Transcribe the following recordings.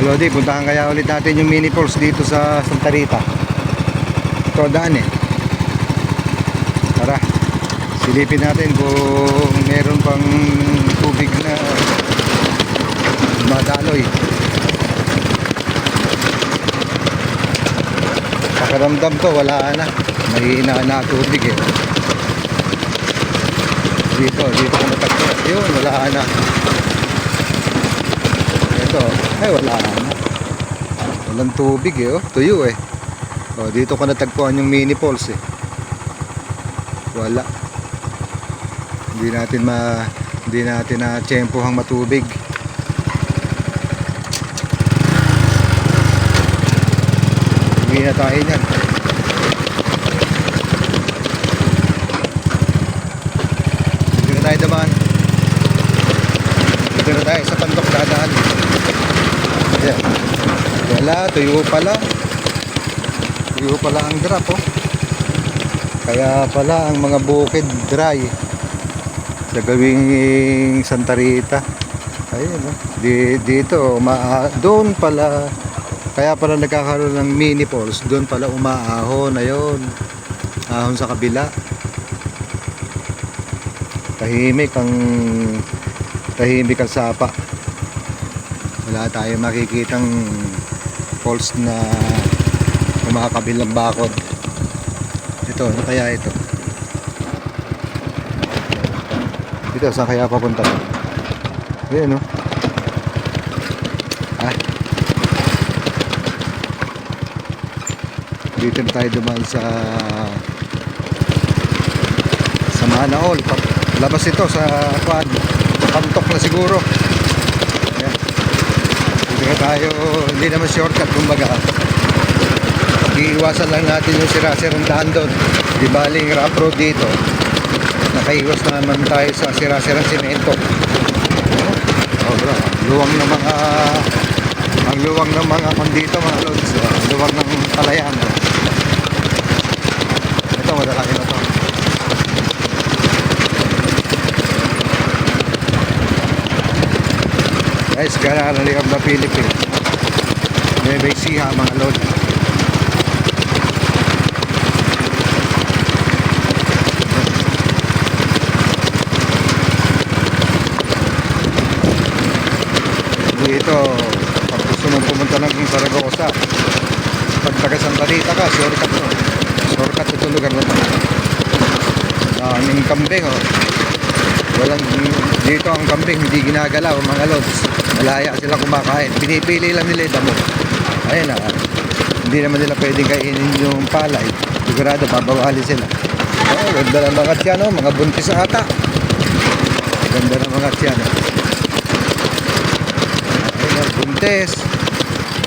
Lodi, puntahan kaya ulit natin yung mini falls dito sa Santa Rita. Ito daan eh. Tara, silipin natin kung meron pang tubig na madaloy. Pakiramdam ko, wala na. Mahina na tubig eh. Dito, dito ko matagpo. Yun, wala na. Ito, ay wala na. Walang tubig eh, oh. tuyo eh. Oh, dito ko natagpuan yung mini falls eh. Wala. Hindi natin ma hindi natin na tsempohang matubig. Uwi na tayo niyan. Dito na tayo daman. Dito na tayo sa pantok dadaan. Wala, tuyo pala. Tuyo pala ang drop oh. Kaya pala ang mga bukid dry sa gawing Santa Rita. Ayun oh. Di, dito, uma, doon pala kaya pala nagkakaroon ng mini falls, doon pala umaahon ayun. Ahon sa kabila. Tahimik ang tahimik ang sapa. Wala tayong makikitang falls na kumakabilang bakod. Ito, ano kaya ito? Dito, saan kaya papunta? Ayan, no? Ah. Dito na tayo dumaan sa sa Manaol. Labas ito sa kwan. Pantok na siguro. Na tayo, hindi naman shortcut kumbaga. Iiwasan lang natin yung sira-sirang daan doon. Di baling rough road dito. Nakaiwas naman tayo sa sira-sirang simento. Oh bro, luwang ng mga ang luwang ng mga kondito mga lods. Oh, ang luwang ng palayan. Oh. Ito, madalaki na to. Guys, Ganarali of the Philippines. Nueva Ecija mga lods. dito pag gusto mong pumunta ng Saragosa pag taga Santa Rita ka shortcut mo shortcut ito lugar na to daming kambing oh walang dito ang kambing hindi ginagalaw mga lods malaya sila kumakain pinipili lang nila damo ayun na hindi naman nila pwedeng kainin yung palay sigurado babawali sila oh, ganda ng mga tiyan oh, mga buntis ata ganda ng mga tiyan oh. Ayun o, buntes.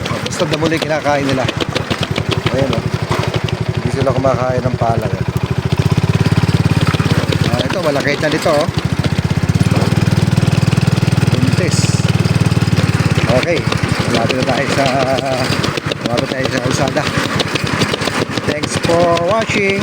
O, basta damuli kinakain nila. Ayun o. Hindi sila kumakain ng palang. eh. Ah, ito, malakit na dito o. Okay. Malapit na tayo sa malapit tayo sa usada. Thanks for watching.